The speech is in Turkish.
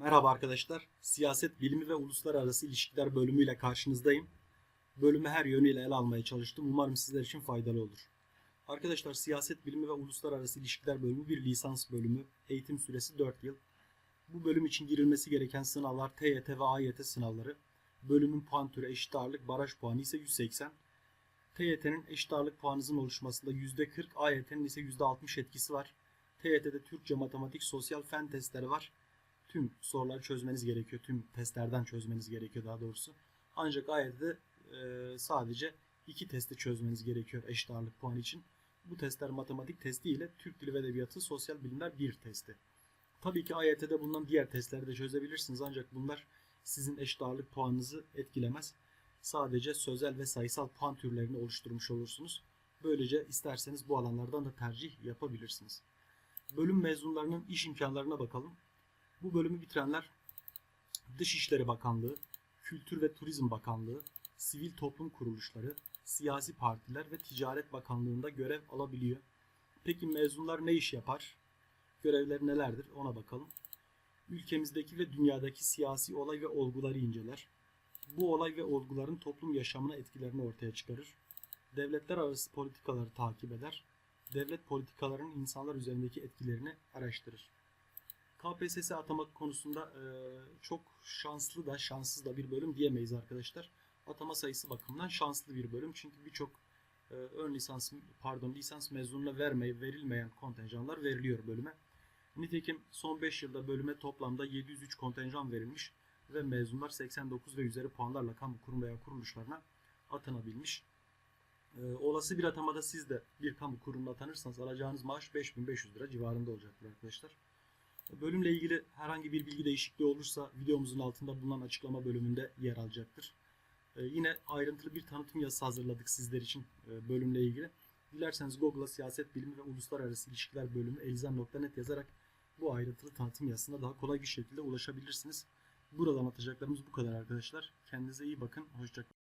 Merhaba arkadaşlar. Siyaset bilimi ve uluslararası ilişkiler bölümüyle karşınızdayım. Bölümü her yönüyle ele almaya çalıştım. Umarım sizler için faydalı olur. Arkadaşlar siyaset bilimi ve uluslararası ilişkiler bölümü bir lisans bölümü. Eğitim süresi 4 yıl. Bu bölüm için girilmesi gereken sınavlar TYT ve AYT sınavları. Bölümün puan türü eşit ağırlık, baraj puanı ise 180. TYT'nin eşit ağırlık puanınızın oluşmasında %40, AYT'nin ise %60 etkisi var. TYT'de Türkçe, matematik, sosyal fen testleri var tüm soruları çözmeniz gerekiyor. Tüm testlerden çözmeniz gerekiyor daha doğrusu. Ancak AYT'de e, sadece iki testi çözmeniz gerekiyor eşit ağırlık puanı için. Bu testler matematik testi ile Türk Dili ve Edebiyatı Sosyal Bilimler 1 testi. Tabii ki AYT'de bulunan diğer testleri de çözebilirsiniz ancak bunlar sizin eşit ağırlık puanınızı etkilemez. Sadece sözel ve sayısal puan türlerini oluşturmuş olursunuz. Böylece isterseniz bu alanlardan da tercih yapabilirsiniz. Bölüm mezunlarının iş imkanlarına bakalım. Bu bölümü bitirenler Dışişleri Bakanlığı, Kültür ve Turizm Bakanlığı, sivil toplum kuruluşları, siyasi partiler ve Ticaret Bakanlığı'nda görev alabiliyor. Peki mezunlar ne iş yapar? Görevleri nelerdir? Ona bakalım. Ülkemizdeki ve dünyadaki siyasi olay ve olguları inceler. Bu olay ve olguların toplum yaşamına etkilerini ortaya çıkarır. Devletler arası politikaları takip eder. Devlet politikalarının insanlar üzerindeki etkilerini araştırır. KPSS atama konusunda e, çok şanslı da şanssız da bir bölüm diyemeyiz arkadaşlar. Atama sayısı bakımından şanslı bir bölüm. Çünkü birçok e, ön lisans pardon lisans mezununa vermeye verilmeyen kontenjanlar veriliyor bölüme. Nitekim son 5 yılda bölüme toplamda 703 kontenjan verilmiş ve mezunlar 89 ve üzeri puanlarla kamu kurum veya kuruluşlarına atanabilmiş. E, olası bir atamada siz de bir kamu kurumuna atanırsanız alacağınız maaş 5500 lira civarında olacaktır arkadaşlar. Bölümle ilgili herhangi bir bilgi değişikliği olursa videomuzun altında bulunan açıklama bölümünde yer alacaktır. Ee, yine ayrıntılı bir tanıtım yazısı hazırladık sizler için e, bölümle ilgili. Dilerseniz Google'a siyaset bilimi ve uluslararası ilişkiler bölümü elzem.net yazarak bu ayrıntılı tanıtım yazısına daha kolay bir şekilde ulaşabilirsiniz. Burada anlatacaklarımız bu kadar arkadaşlar. Kendinize iyi bakın. Hoşçakalın.